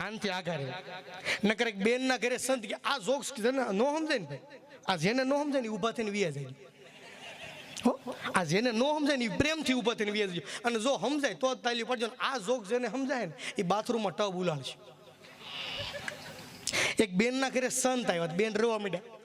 આનથી આઘારે. નકર એક બેનના ઘરે સંત કે આ જોક્સ નો સમજે ને ભાઈ. આ જેને નો સમજે ને ઊભા થઈને વિયા જાય. આ જેને નો સમજાય ને એ પ્રેમથી ઊભા થઈને વિયા જાય. અને જો સમજાય તો જ તાલી પડજો આ જોક જેને સમજાય ને એ બાથરૂમમાં ટબ ઉલાડશે એક બેનના ઘરે સંત આવ્યા. બેન રોવા માંડ્યા.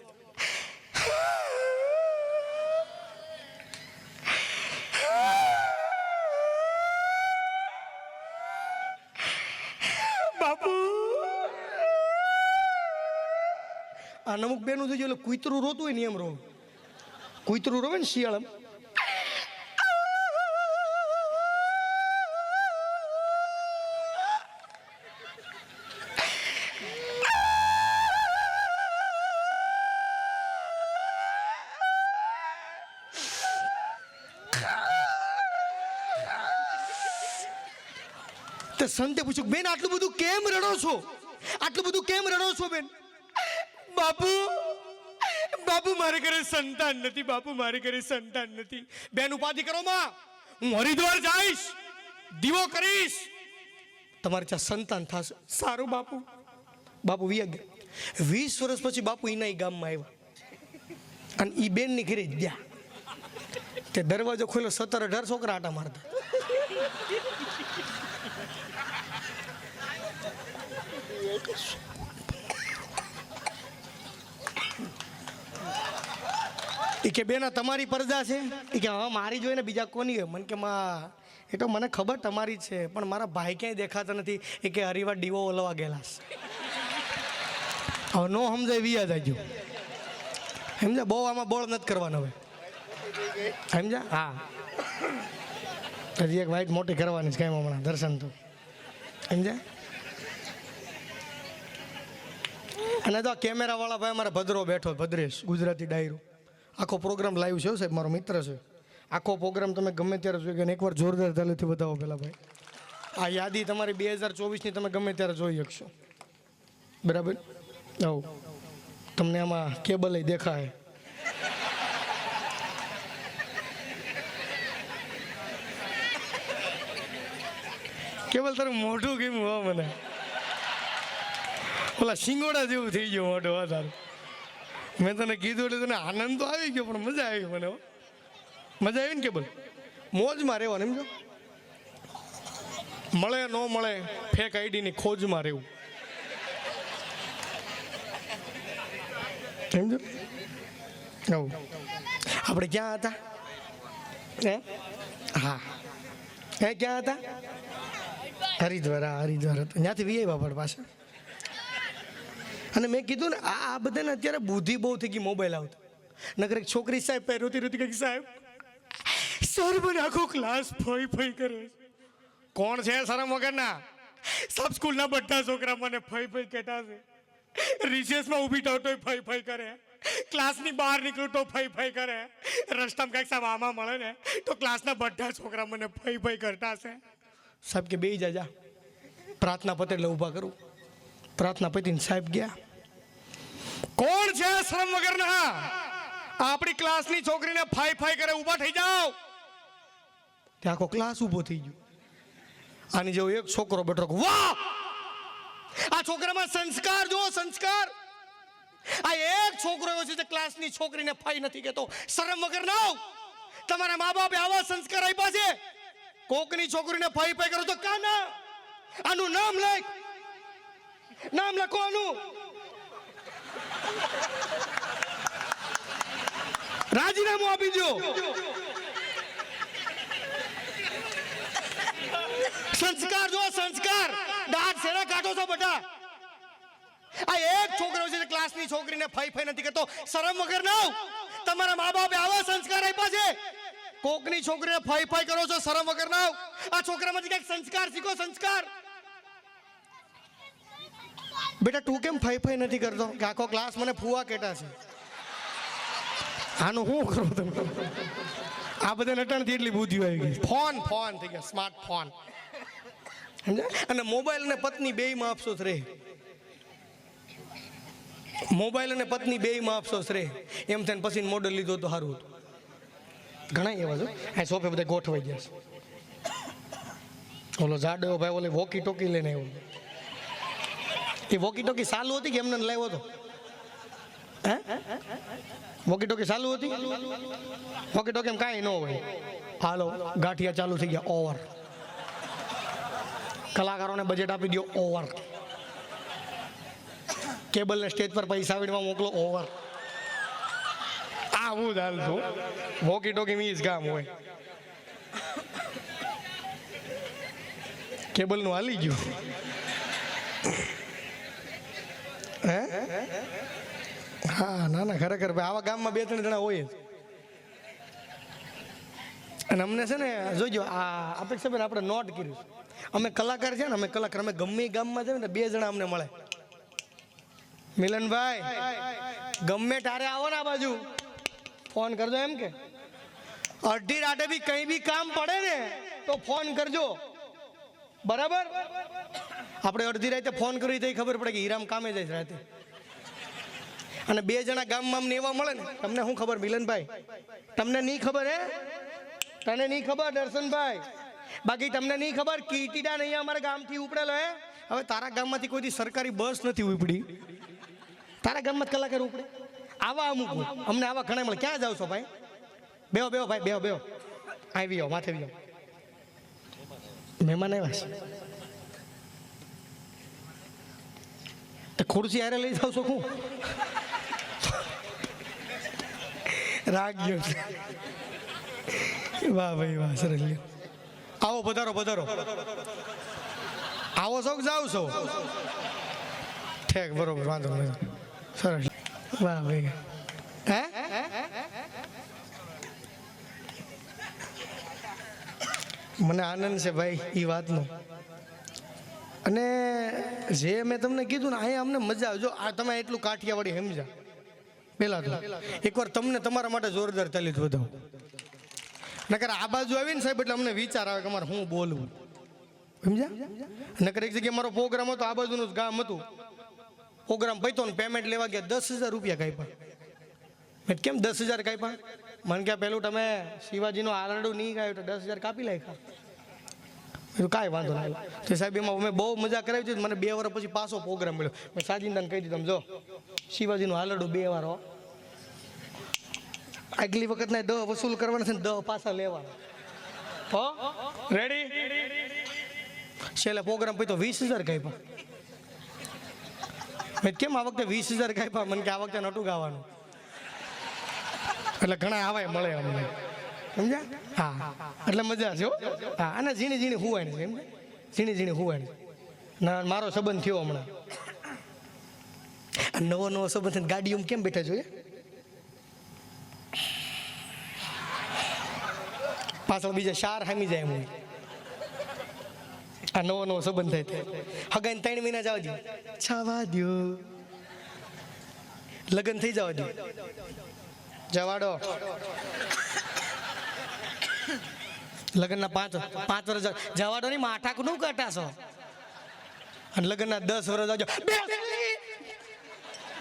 આ અમુક બેનું થઈ એટલે કૂતરું રોતું હોય ને એમ રો કૂતરું રોવે ને શિયાળમ. તે સંતે પૂછ્યું, બેન, આટલું બધું કેમ રડો છો? આટલું બધું કેમ રડો છો, બેન? બાપુ બાપુ મારે ઘરે સંતાન નથી, બાપુ મારે ઘરે સંતાન નથી. બેન, ઉપાધિ કરો માં. હું હરિદ્વાર જઈશ, દીવો કરીશ. તમારે ત્યાં સંતાન થશે. સારું બાપુ. બાપુ વિયા ગયા. વીસ વર્ષ પછી બાપુ એના ગામમાં આવ્યા. અને એ બેનની ઘરે ગયા. તે દરવાજો ખોલ્યો, સત્તર અઢાર છોકરા આટા મારતા. એ કે બેન તમારી પરદા છે? એ કે હા મારી જોઈને બીજા કોની હોય? મને કે માં એ તો મને ખબર તમારી જ છે પણ મારા ભાઈ ક્યાંય દેખાતા નથી. એ કે હરિવાર દીવો ઓલવા ગયેલા છે. હવે નો સમજાય વિયા જાજો. સમજા? બહુ આમાં બોળ નથી કરવાનો હવે. સમજ્યા હા. હજી એક વાઈટ મોટી કરવાની છે કાંઈ હમણાં દર્શન તો. સમજ્યા અને તો કેમેરા વાળા ભાઈ અમારા ભદ્રો બેઠો ભદ્રેશ ગુજરાતી ડાયરો. આખો પ્રોગ્રામ લાઈવ છે સાહેબ, મારો મિત્ર છે. આખો પ્રોગ્રામ તમે ગમે ત્યારે જોઈ ગયો એકવાર જોરદાર તાલીથી બતાવો પેલા ભાઈ. આ યાદી તમારી બે હજાર ચોવીસની તમે ગમે ત્યારે જોઈ શકશો. બરાબર? આવું. તમને આમાં કેબલ દેખાય. કેબલ તારું મોઢું કેમ હો મને? ઓલા શિંગોડા જેવું થઈ ગયું મોઢું તારું. મેં તને કીધું એટલે તને આનંદ તો આવી ગયો, પણ મજા આવી મને. મજા આવી ને કે બોલ? મોજમાં રહેવાનું એમ મળે ન મળે ફેક આઈડીની ખોજમાં રહેવું. સમજો આવું. આપણે ક્યાં હતા? હે? હા. હે, ક્યાં હતા? હરિદ્વાર હરિદ્વાર હતા. ત્યાંથી વીઆઈ બાપડ પાસે. અને મેં કીધું ને, આ આ બધાને અત્યારે બુદ્ધિ બહુ થઈ ગઈ મોબાઈલ આવતો નગર એક છોકરી સાહેબ પહેરોતી રોતી રોતી કંઈક સાહેબ. સર મને આખો ક્લાસ ફઈ ફઈ કરે કોણ છે શરમ વગરના? સબ સ્કૂલના બધા છોકરા મને ફઈ ફઈ કહેતા છે. રિસેસમાં ઊભી થાવ તો ફઈ ફઈ કરે. ક્લાસની બહાર નીકળું તો ફઈ ફઈ કરે. રસ્તામાં કંઈક સાહેબ આમાં મળે ને, તો ક્લાસના બધા છોકરા મને ફઈ ફઈ કરતા છે. સાહેબ કે બે જાજા પ્રાર્થના પતે એટલે ઊભા કરું. પ્રાર્થના પતીને સાહેબ ગયા. કોણ છે શ્રમ વગરના? આપણી ક્લાસની છોકરીને ફાઈ ફાઈ કરે, ઊભા થઈ જાઓ. ત્યાં આખો ક્લાસ ઊભો થઈ ગયો. આની જેવો એક છોકરો બેઠો વાહ! આ છોકરામાં સંસ્કાર જો સંસ્કાર. આ એક છોકરો એવો છે જે ક્લાસની છોકરીને ફાઈ નથી કહેતો. શરમ વગર ના તમારા મા બાપે આવા સંસ્કાર આપ્યા છે. કોકની છોકરીને ફાઈ ફાઈ કરો તો કા ના આનું નામ લખ. નામ લખો આનું. રાજીનામું આપી દો સંસ્કાર જો, સંસ્કાર. દાંત સેના કાઢો છો બધા? આ એક છોકરો છે ક્લાસની છોકરીને ફાઈ ફાઈ નથી કરતો. શરમ વગર ના તમારા મા બાપે આવા સંસ્કાર આપ્યા છે. કોકની છોકરીને ફાઈ ફાઈ કરો છો, શરમ વગર ના આ છોકરામાંથી કંઈક સંસ્કાર શીખો, સંસ્કાર. બેટા તું કેમ ફાઈ ફાઈ નથી કરતો? કે આખો ક્લાસ મને ફૂવા કેટા છે. આનું શું કરો તમે આ બધા નટણથી એટલી બુદ્ધિ આવી ગઈ ફોન ફોન થઈ ગયા સ્માર્ટ ફોન. અને મોબાઈલ અને પત્ની બેયમાં અફસોસ રહે. મોબાઈલ અને પત્ની બેયમાં અફસોસ રહે. એમ થઈને પછી મોડલ લીધો તો સારું હતું. ઘણા એવા છે આ સોફે બધા ગોઠવાઈ ગયા છે. ઓલો જાડો ભાઈ ઓલે વોકી ટોકી લઈને આવ્યો. એ વોકી ટોકી ચાલુ હતી કે એમને લાવ્યો હતો? હે? વોકી ટોકી ચાલુ હતી? વોકી ટોકી એમ કાંઈ ન હોય. હાલો ગાંઠિયા ચાલુ થઈ ગયા ઓવર કલાકારોને બજેટ આપી દો ઓવર કેબલને સ્ટેજ પર પૈસા વીણવા મોકલો ઓવર આવું જ છું. વોકી ટોકી મીજ કામ હોય. કેબલનું હાલી ગયું. હે હા ના ના, ખરેખર, ભાઈ, આવા ગામમાં બે, ત્રણ જણા હોય અને અમને છે ને, જોજો, આ અપેક્ષાબેન આપણે નોટ કર્યું અમે કલાકાર છે ને, અમે કલાકાર, અમે ગમે ગામમાં જઈએ ને બે જણા અમને મળે. મિલનભાઈ, ગમે તારે આવો ને આ બાજુ. ફોન કરજો એમ કે. અડધી રાતે બી કંઈ બી કામ પડે ને, તો ફોન કરજો. બરાબર? આપણે અડધી રાતે ફોન કરી તો ખબર પડે કે હીરામ કામે જાય રાતે. અને બે જણા ગામમાં એવા મળે ને, તમને શું ખબર મિલનભાઈ? તમને નહીં ખબર, હે? તને નહીં ખબર, દર્શનભાઈ? બાકી તમને નહીં ખબર કીટીડા નહીં અમારા ગામથી ઉપડેલો, હે? હવે તારા ગામમાંથી કોઈથી સરકારી બસ નથી ઉપડી? તારા ગામમાં કલાકાર ઉપડે? આવા અમુક અમને આવા ઘણા મળે. ક્યાં જાવ છો ભાઈ? બેહો બેહો ભાઈ, બેહો બેહો. આવી જાઓ માથે આવી જાઓ મહેમાન આવ્યા છે. તો ખુરશી હારે લઈ જાવ છો રાગ ગયો વાહ ભાઈ વાહ સરસ આવો પધારો પધારો આવો છો જાવ છો ઠેક બરોબર વાંધો નહીં સરસ વાહ ભાઈ હે મને આનંદ છે ભાઈ એ વાતનો અને જે મેં તમને કીધું ને, અહીંયા અમને મજા આવે. જો, આ તમે એટલું કાઠિયાવાડી સમજા પેલા તો. એકવાર તમને તમારા માટે જોરદાર તાલીત વધાવો. નકર આ બાજુ આવીને સાહેબ, એટલે અમને વિચાર આવે કે અમારે હું બોલવું. સમજ્યા? નકર એક જગ્યાએ મારો પ્રોગ્રામ હતો, આ બાજુનું જ ગામ હતું. પ્રોગ્રામ પૈતો ને પેમેન્ટ લેવા ગયા, દસ હજાર રૂપિયા કાપ્યા. મેં કેમ દસ હજાર કાપ્યા? મને કે પેલું તમે શિવાજીનું આરડું નહીં ગાયું તો દસ હજાર કાપી નાખ્યા. મેં કાંઈ વાંધો નહીં. તો સાહેબ એમાં અમે બહુ મજા કરાવી છે મને બે વાર પછી પાછો પ્રોગ્રામ મળ્યો. મેં સાજિંદાને કહી દીધું જો, શિવાજીનું હાલડું બે વાર આગલી વખત ના દહ વસૂલ કરવાના છે ને દહ પાછા લેવાના. હો? રેડી છેલ્લે પ્રોગ્રામ પછી તો વીસ હજાર કાપ્યા મેં કેમ આ વખતે વીસ હજાર કાપ્યા મને કે આ વખતે નટું ગાવાનું. એટલે ઘણા આવાય મળે અમને. સમજ્યા? હા. એટલે મજા છે હા. અને ઝીણી ઝીણી હુવાણી છે એમ ઝીણી ઝીણી હુવાણી ના મારો સંબંધ થયો હમણાં. નવો નવો સંબંધ ગાડીઓમાં કેમ બેઠા જોઈએ પાછળ બીજા શાર હામી જાય એમ આ નવો નવો સંબંધ થાય તે. હગાઈને ત્રણ મહિના જવા દો છાવા દો લગ્ન થઈ જવા દો. જવાડો લગ્નના પાંચ પાંચ વર્ષ જવાડો નહીં માઠાકનું કટાશો અને લગ્નના દસ વર્ષ આવજો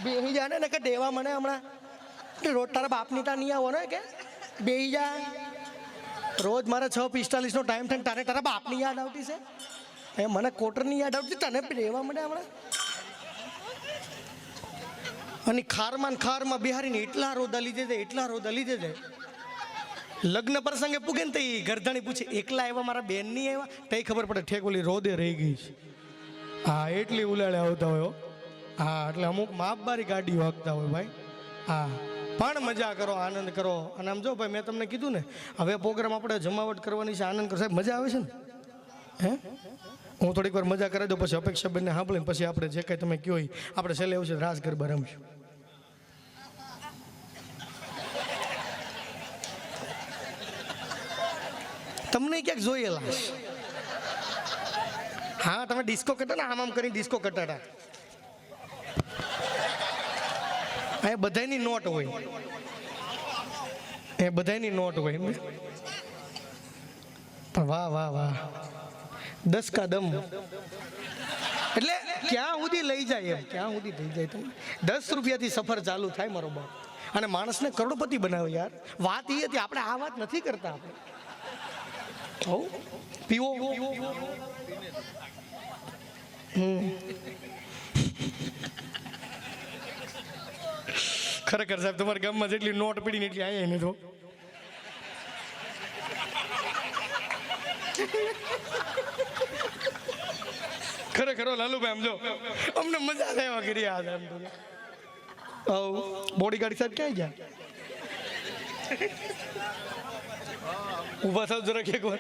બેહી જા ને કે દેવા મને હમણાં. રોજ તારા બાપની તા નહીં આવો ને કે? બેહી જા. રોજ મારે છ પિસ્તાલીસનો ટાઈમ થાય તારે તારા બાપની યાદ આવતી છે? એ મને કોટરની યાદ આવતી તને રહેવા મને હમણાં? અને ખારમાં ખારમાં બિહારીને એટલા રોદા લીધે છે, એટલા રોદા લીધે છે. લગ્ન પ્રસંગે પૂગે ને તો એ ગરધાણી પૂછે, એકલા આવ્યા, મારા બેન નહીં આવ્યા? તઈ ખબર પડે ઠેકોલી રોદે રહી ગઈ છે. હા, એટલી ઉલાળે આવતા હોય હા. એટલે અમુક માપબારી ગાડી વાગતા હોય ભાઈ. હા, પણ મજા કરો, આનંદ કરો. અને આમ જો ભાઈ, મેં તમને કીધું ને, હવે પ્રોગ્રામ આપણે જમાવટ કરવાની છે, આનંદ કરો. સાહેબ, મજા આવે છે ને? હે? હું થોડીક વાર મજા કરાવી દઉં, પછી અપેક્ષા બંને સાંભળીને પછી આપણે જે કાંઈ તમે કહો આપણે છેલ્લે એવું છે, રાસ ગરબા રમશું. તમને ક્યાંક જોયેલા. હા, તમે ડિસ્કો કરતા ને, આમ આમ કરીને ડિસ્કો કરતા હતા. એ બધાની નોટ હોય. એ બધાની નોટ હોય. પણ વાહ વાહ વાહ. દસ કાદમ એટલે ક્યાં સુધી લઈ જાય એમ? ક્યાં સુધી લઈ જાય તમે દસ રૂપિયાથી સફર ચાલુ થાય મારો બાપ. અને માણસને કરોડપતિ બનાવે યાર. વાત એ હતી, આપણે આ વાત નથી કરતા આપણે. હો પીવો હમ ખરેખર સાહેબ તમારે ગામમાં જેટલી નોટ પડીને એટલી આવ્યા એને તો. ખરેખર લાલુભાઈ આમ જો. અમને મજા લેવા કરી આ આમ તો બોડી ગાડી સાહેબ ક્યાં ગયા? ઊભા થાવ જરાક એકવાર.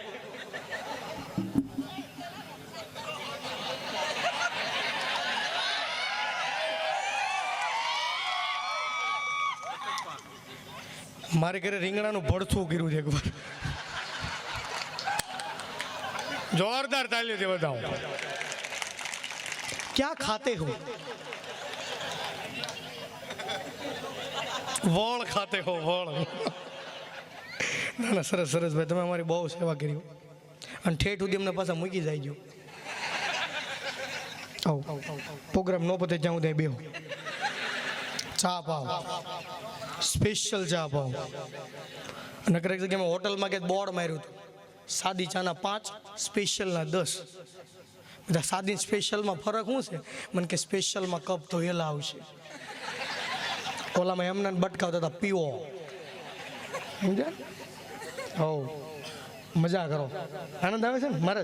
મારે ઘરે રીંગણાનું ભડથું કર્યું છે એકવાર. જોરદાર તાલ્યો છે બધા ક્યાં ખાતે હો? વળ ખાતે હો, વળ. ના ના સરસ સરસ ભાઈ, તમે અમારી બહુ સેવા કરી. અને ઠેઠ સુધી અમને પાછા મૂકી જાય જો આવો. પ્રોગ્રામ નો પતે જ્યાં સુધી બેહો. ચા પાવ. સ્પેશિયલ ચા પાવ. અને કરેક જગ્યાએ હોટલમાં કે બોર્ડ માર્યું હતું. સાદી ચાના પાંચ, સ્પેશિયલના દસ. બધા સાદી સ્પેશિયલમાં ફરક શું છે? મને કે સ્પેશિયલમાં કપ તો એલા આવશે. ઓલામાં એમના બટકાવતા હતા પીવો સમજ્યા? હો મજા કરો. આનંદ આવે છે ને? મારે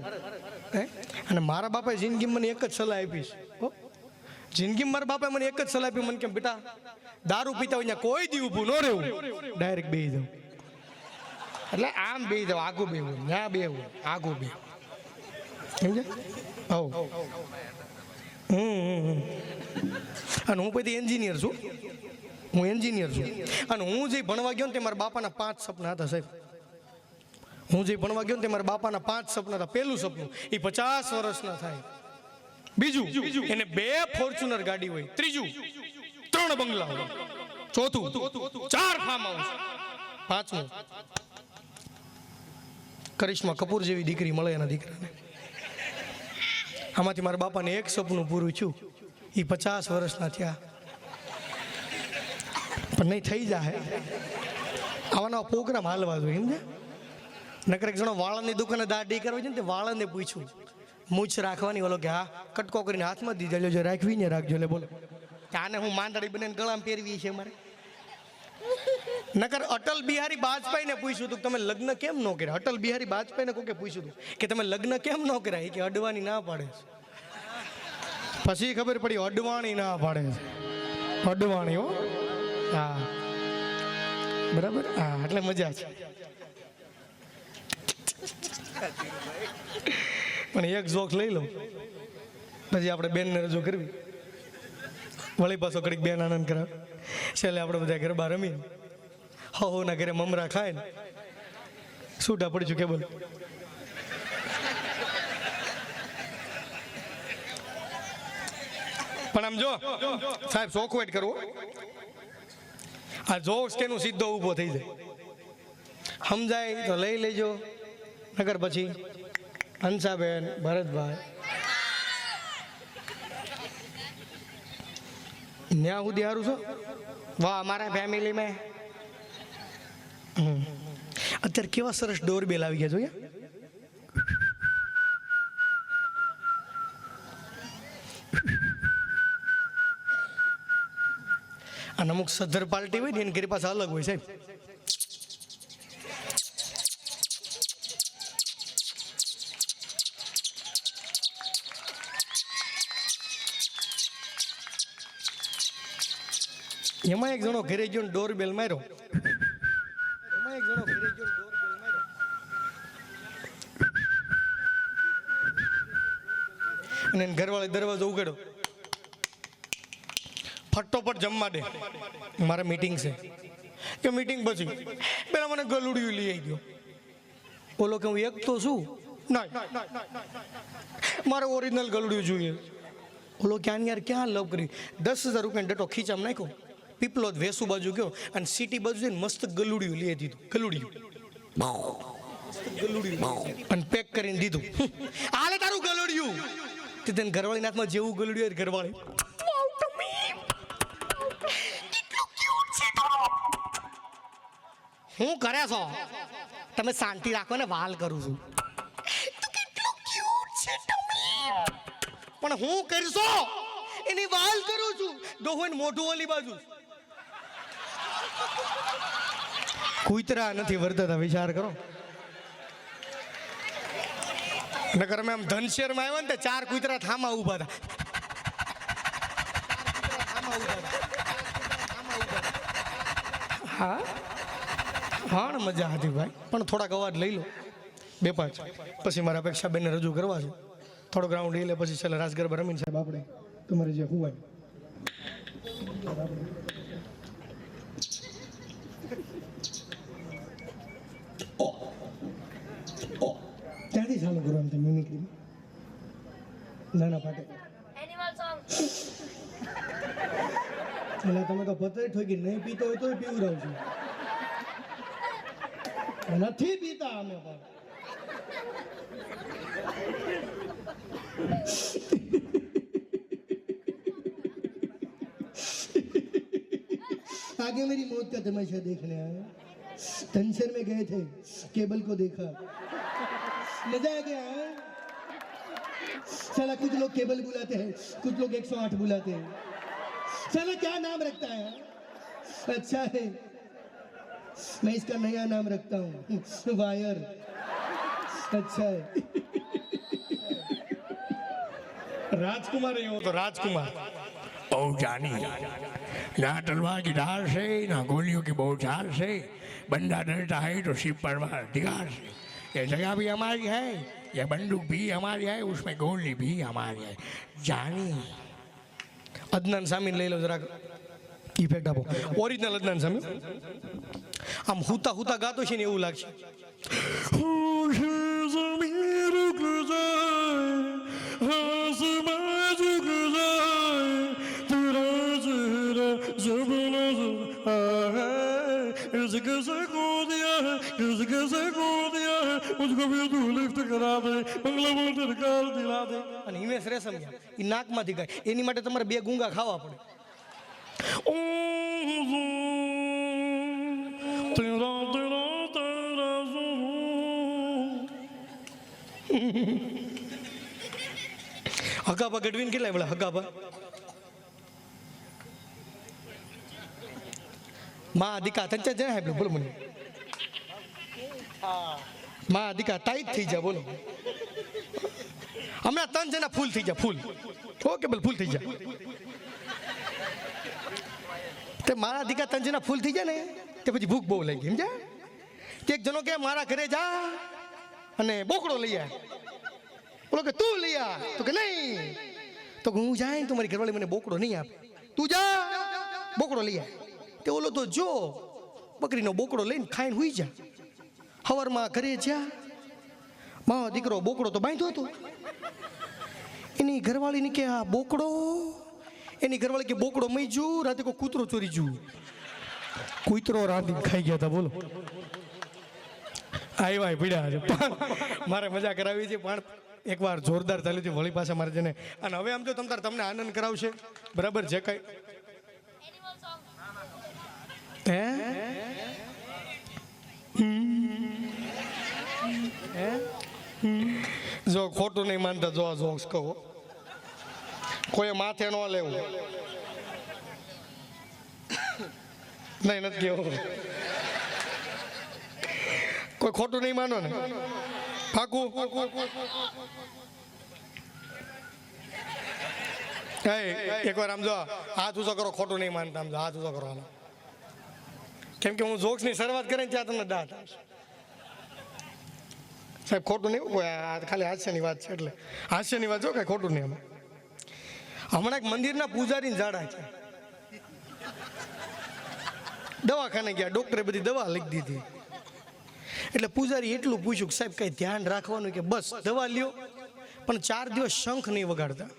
હે? અને મારા બાપાએ જિંદગીમાં મને એક જ સલાહ આપી છે. હો. જિંદગીમાં મારા બાપાએ મને એક જ સલાહ આપી. મને કેમ બેટા દારૂ પીતા હોય કોઈ દી ઊભું ન રહેવું. ડાયરેક્ટ બેસી જાઉં. એટલે આમ બેહી જાવ આગું બેવું ત્યાં બેવું આગું બે સમજે હવ. હમ, હમ. અને હું પછી એન્જિનિયર છું. હું એન્જિનિયર છું. અને હું જે ભણવા ગયો ને તે મારા બાપાના પાંચ સપના હતા સાહેબ. હું જે ભણવા ગયો ને તે મારા બાપાના પાંચ સપના હતા. પહેલું સપનું એ પચાસ વર્ષના થાય. બીજું, એને બે ફોર્ચ્યુનર ગાડી હોય. ત્રીજું, ત્રણ બંગલા હોય. ચોથું, ચાર ફાર્મ હાઉસ પાંચમું, કરિશ્મા કપૂર જેવી દીકરી મળે એના દીકરાને. આમાંથી મારા બાપાને એક સપનું પૂરું થયું. એ પચાસ વર્ષના થયા. પણ નહીં થઈ જાય આવા નવા પ્રોગ્રામ હાલવા જોઈએ સમજે નકર એક જણો વાળાની દુકાને દાઢી કરવી છે ને તે વાળાને પૂછ્યું. મૂછ રાખવાની ઓલો કે, હા, કટકો કરીને હાથમાં દીધા લ્યો રાખવી ને રાખજો. લે બોલો, કે આને હું માંદડી બને ગળામાં પહેરવી છે મારે? નકર અટલ બિહારી બાજપાઈને પૂછ્યું હતું તમે લગ્ન કેમ ન કર્યા? અટલ બિહારી વાજપેયીને કોકે પૂછ્યું હતું કે, તમે લગ્ન કેમ ન કર્યા? કે, અડવાની ના પાડે છે. પછી ખબર પડી અડવાણી ના પાડે છે. અડવાણી હો? હા. બરાબર? હા, એટલે મજા છે. પણ એક જોક લઈ લો પછી આપણે બેનને રજૂ કરવી. વળી પાછો કડીક બેન આનંદ કરાવે. છેલ્લે આપણે બધા ગરબા રમીને હો ના ઘરે મમરા ખાય ને. છૂટા પડી કે બોલ. પણ આમ જો, સાહેબ ચોખવટ કરવો. આ જોક્સ કેનું સીધો ઊભો થઈ જાય. સમજાય તો લઈ લેજો. નગર પછી હંસાબેન, ભરતભાઈ. ન્યા સુધી સારું છો? વાહ, અમારા ફેમિલીમાં. અત્યારે કેવા સરસ ડોરબેલ આવી ગયા જોઈએ અને અમુક સદ્ધર પાર્ટી હોય ને, એની ઘરી પાસે અલગ હોય સાહેબ. એમાં એક જણો ઘરે ગયો ડોર બેલ માર્યો. એમાં એક જણો ઘરે ગયો ડોર બેલ માર્યો. અને ઘરવાળે દરવાજો ઉગાડ્યો. ફટોફટ જમવા દે. મારે મીટિંગ છે. કે મીટિંગ પછી પેલા મને ગલુડિયું લઈ આવી ગયો. બોલો કે હું એક તો છું? ના મારે ઓરિજિનલ ગલુડિયું જોઈએ. બોલો ક્યાં યાર ક્યાં લવ કરી? દસ હજાર રૂપિયા ડટો ખીચામ નાખ્યો. પીપલો વેસુ બાજુ ગયો અને સિટી બાજુ જઈને મસ્ત ગલુડિયું લઈ દીધું ગલુડિયું. અને પેક કરીને દીધું. આલે તારું ગલુડિયું. તે તેને ઘરવાળી નાથમાં જેવું ગલુડિયું હોય ઘરવાળી. હું કરે છો? તમે શાંતિ રાખો ને વાલ કરું છું. પણ હું કરશો? એની વાલ કરું છું. ડોહોન મોઢું ઓલી બાજુ. કૂતરા નથી વર્તતા વિચાર કરો. નગર મેં આમ ધનશેરમાં આવ્યા ને ચાર કૂતરા થામા ઊભા હતા. હા? હા મજા હતી ભાઈ. પણ થોડાક અવાજ લઈ લો. બે પાંચ. પછી મારા અપેક્ષા બેનને રજૂ કરવા છે. થોડો ગ્રાઉન્ડ લઈ લે પછી છેલ્લે રાસ ગરબા રમીને સાહેબ આપણે. તમારે જે હુવાય. ક્યાંથી ચાલુ કરો છે મિમિક્રી નાના પાટે. એનિમલ સોંગ એટલે તમે તો પતરી ઠોકી નહીં પીતો હોય તોય રહું છું. નથી પીતા અમે પણ. आगे मेरी मौत का तमाशा देखने आया टेंशन में गए थे, केबल को देखा। मज़ा आ गया हाँ? साला कुछ लोग केबल बुलाते हैं, कुछ लोग 108 बुलाते हैं। साला क्या नाम रखता है अच्छा है। मैं इसका नया नाम रखता हूँ, वायर। अच्छा है। राजकुमार हो तो राजकुमार। બહુ જાની ના તલવાર की धार से ना गोलियों की बौछार से बंदा डरता है तो सिर पर अधिकार से ये जगह भी हमारी है ये बंदूक भी हमारी है उसमें गोली भी हमारी है जानी અદનાન સામીન લઈ લો જરાક ઇફેક્ટ આપો ઓરિજિનલ અદનાન સામી આમ હુતા હુતા ગાતો છે ને એવું લાગશે અને હિમેશ રેશમિયા એ નાકમાંથી ગાય એની માટે તમારે બે ગુંગા ખાવા પડે. હકાબા ગઢવીને કેટલા બોલા હકાબા માં અધિકા તંચા જણા સાહેબ બોલો મને માં અધિકા ટાઈટ થઈ જા બોલો હમણાં ત્રણ જણા ફૂલ થઈ જા ફૂલ ઓકે બોલ ફૂલ થઈ જા તે મારા અધિકા ત્રણ જણા ફૂલ થઈ જાય ને તે પછી ભૂખ બહુ લાગી સમજ્યા તે એક જણો કે મારા ઘરે જા અને બોકડો લઈ આ બોલો કે તું લઈ આ તો કે નહીં તો હું જાય તો મારી ઘરવાળી મને બોકડો નહીં આપે તું જા બોકડો લઈ આ તે ઓલો તો જો, બકરીનો બોકડો લઈને ખાઈને હુઈ જા. હવારમાં ઘરે જ્યા મારો દીકરો બોકડો તો બાંધ્યો હતો. એની ઘરવાળીને કે, આ બોકડો, એની ઘરવાળી કે, બોકડો મઈ જુ, રાતે કોઈ કૂતરો ચોરી જુ કૂતરો રાંધી ખાઈ ગયા હતા, બોલો. આવ્યા પીડ્યા છે. મારે મજા કરાવી છે, પણ એકવાર જોરદાર ચાલ્યું છે, વળી પાછા મારે જેને અને હવે આમ જો તમતાર તમને આનંદ કરાવશે. બરાબર, જે કઈ. હે? જો ખોટું નહીં માનતા, જો જોક્સ કહો. કોઈ માથે ન લેવું. નહીં, નથી કેવું. કોઈ ખોટું નહીં માનો ને? ફાકું એકવાર આમ જો, હાથ ઊંચો કરો, ખોટું નહીં માનતા, આમ જો, હાથ ઊંચો કરો હાલો. કેમ કે હું જોક્સની શરૂઆત કરીને ત્યાં તમને દાંત. સાહેબ, ખોટું નહીં કોઈ આ ખાલી હાસ્યની વાત છે એટલે. હાસ્યની વાત જો કાંઈ ખોટું નહીં આમાં. હમણાં એક મંદિરના પૂજારી ઝાડા છે. દવાખાને ગયા, ડોક્ટરે બધી દવા લખી દીધી. એટલે પૂજારી એટલું પૂછ્યું કે સાહેબ, કઈ ધ્યાન રાખવાનું કે બસ દવા લ્યો, પણ ચાર દિવસ શંખ નહીં વગાડતા.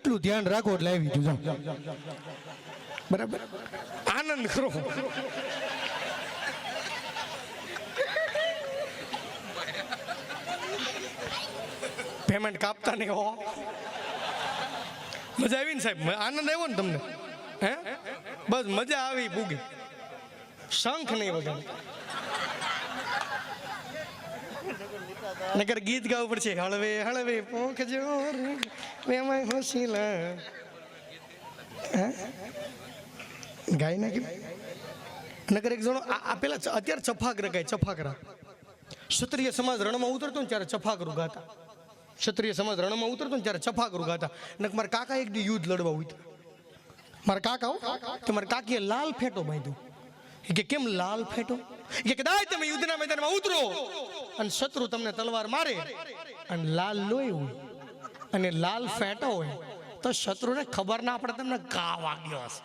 એટલું ધ્યાન રાખો એટલે આવી જજો બરાબર? આનંદ કરો. પેમેન્ટ કાપતા નહીં હો. મજા આવી ને સાહેબ? આનંદ આવ્યો ને તમને? હે? બસ મજા આવી પૂગી શંખ નહીં વગાડે નકર ગીત ગાવું પડશે. હળવે હળવે, પોખ જો એમાં હોશીલા ગાય નાખી નકર એક જણો, આ પેલા અત્યારે ચફાકરા ગાય, ચફાકરા. ક્ષત્રિય સમાજ રણમાં ઉતરતો ને ત્યારે ચફાકરું ગાતા. ક્ષત્રિય સમાજ રણમાં ઉતરતો ને ત્યારે ચફાકરું ગાતા. નક મારા કાકા એક દી યુદ્ધ લડવા ઉતર મારા કાકા કે મારા કાકીએ લાલ ફેટો બાંધ્યો. કે કેમ લાલ ફેટો? એ કે કદાચ તમે યુદ્ધના મેદાનમાં ઉતરો અને શત્રુ તમને તલવાર મારે અને લાલ લોહી હોય અને લાલ ફેટો હોય તો શત્રુને ખબર ના પડે તમને કા વાગ્યો હશે.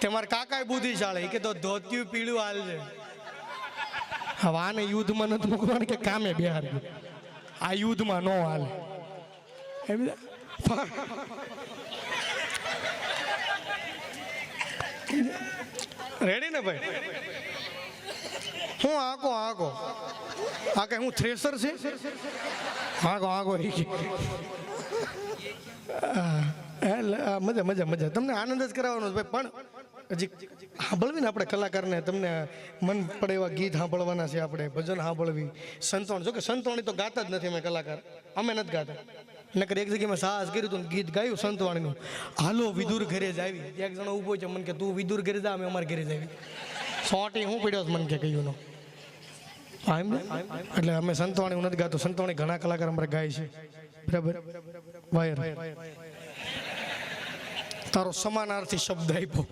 તે મારા કાકા બુદ્ધિશાળી એ કે તો ધોત્યું પીળું હાલજે. હવે આને યુદ્ધમાં નથી મૂકવાનું કે કામે બિહાર આ યુદ્ધમાં નો હાલે. એમ છે? રેડી ને ભાઈ? હું આકો આકો આ કઈ હું થ્રેસર છે? આકો આકો ઈ એટલે આ મજા મજા મજા. તમને આનંદ જ કરાવવાનો ભાઈ, પણ હજી સાંભળવી ને આપણે કલાકારને, તમને મન પડે એવા ગીત સાંભળવાના છે આપણે, ભજન સાંભળવી. સંતોણ જો કે સંતોણી તો ગાતા જ નથી અમે કલાકાર. અમે નથી ગાતા. નકર એક જગ્યામાં સાહસ કર્યું હતું ગીત ગાયું સંતવાણીનું. હાલો વિદુર ઘરે જ આવી. એક જણો ઊભો છે, મને કે, તું વિદુર ઘરે જા, અમે અમારે ઘરે જ આવી. સોટી હું પડ્યો મને કે કહ્યું નો એમ? એટલે અમે સંતવાણી હું નથી ગાતો. સંતવાણી ઘણા કલાકાર અમારે ગાય છે. બરાબર? વાયર. તારો સમાનાર્થી શબ્દ આપ્યો.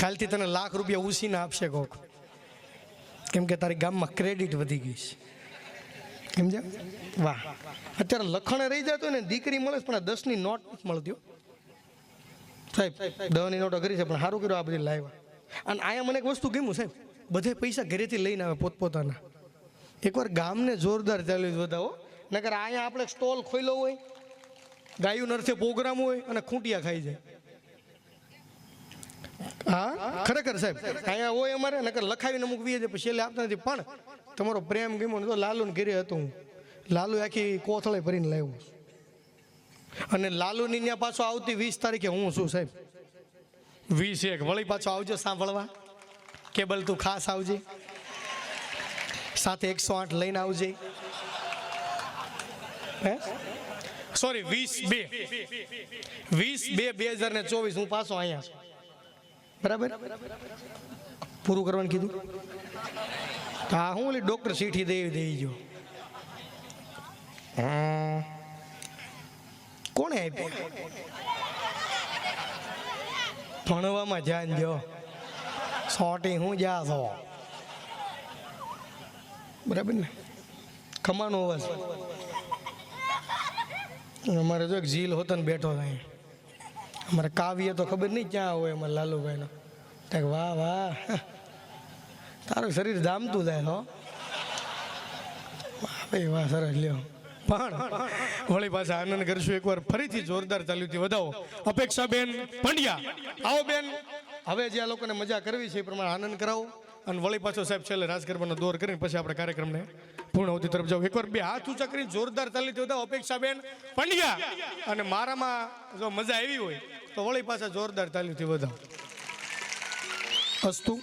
કાલથી તને લાખ રૂપિયા ઉસીને આપશે કોક. કેમ કે તારી ગામમાં ક્રેડિટ વધી ગઈ છે. સમજ્યા વાહ. અત્યારે લખણે રહી જતું ને દીકરી મળે પણ દસની નોટ નથી મળતી. સાહેબ દસની નોટો કરી છે, પણ સારું કર્યું આ બધી લાવ્યા અને અહીંયા મને એક વસ્તુ ગમ્યું, સાહેબ. બધે પૈસા ઘરેથી લઈને આવે પોતપોતાના. એકવાર ગામને જોરદાર ચાલ્યું છે બતાવો નકર અહીંયા આપણે સ્ટોલ ખોલ્યો હોય, ગાયું નરસે પ્રોગ્રામ હોય અને ખૂંટિયા ખાઈ જાય. હા? ખરેખર, સાહેબ. અહીંયા હોય અમારે, નકર લખાવીને અમુક વીએ છે, પછી એટલે આપતા નથી. પણ તમારો પ્રેમ ગમ્યો ને તો લાલુને ઘેરે હતો લાલુ આખી કોથળે ભરીને લાવ્યો. અને લાલુની ત્યાં પાછો આવતી વીસ તારીખે હું છું સાહેબ. વીસ એક. વળી પાછો આવજો સાંભળવા. કેબલ તું ખાસ આવજે. સાથે એકસો આઠ લઈને આવજે. હે? સોરી વીસ બે. વીસ બે બે હજાર ને ચોવીસ હું પાછો અહીંયા બરાબર? પૂરું કરવાનું કીધું? તો આ હું ઓલી ડોક્ટર સીઠી દેવી દઈ જો. કોણે આપી ભણવામાં ધ્યાન દો સોટી હું જા છો? બરાબર ને? ખમાનો અવાજ. અમારે જો એક ઝીલ હોતો ને બેઠો થાય અમારે કાવ્ય તો ખબર નહીં ક્યાં હોય અમારે લાલુભાઈનો. વાહ વાહ. તારું શરીર ધામતું જાય, હો. ભાઈ, વાહ, સરસ, લ્યો. પણ વળી પાછા આનંદ કરશું એકવાર, ફરીથી જોરદાર ચાલ્યુથી વધાવો. અપેક્ષા બેન પંડ્યા. આવો બેન. હવે જે આ લોકોને મજા કરવી છે એ પ્રમાણે આનંદ કરાવો. અને વળી પાછો સાહેબ છેલ્લે રાજગરબાનો દોર કરીને પછી આપણે કાર્યક્રમને પૂર્ણાવતી તરફ જાવ એકવાર બે હાથ ઊંચા કરીને જોરદાર ચાલીથી વધાવો. અપેક્ષા બેન પંડ્યા. અને મારામાં જો મજા આવી હોય, તો વળી પાછા જોરદાર ચાલ્યુથી વધાવો. અસ્તુ.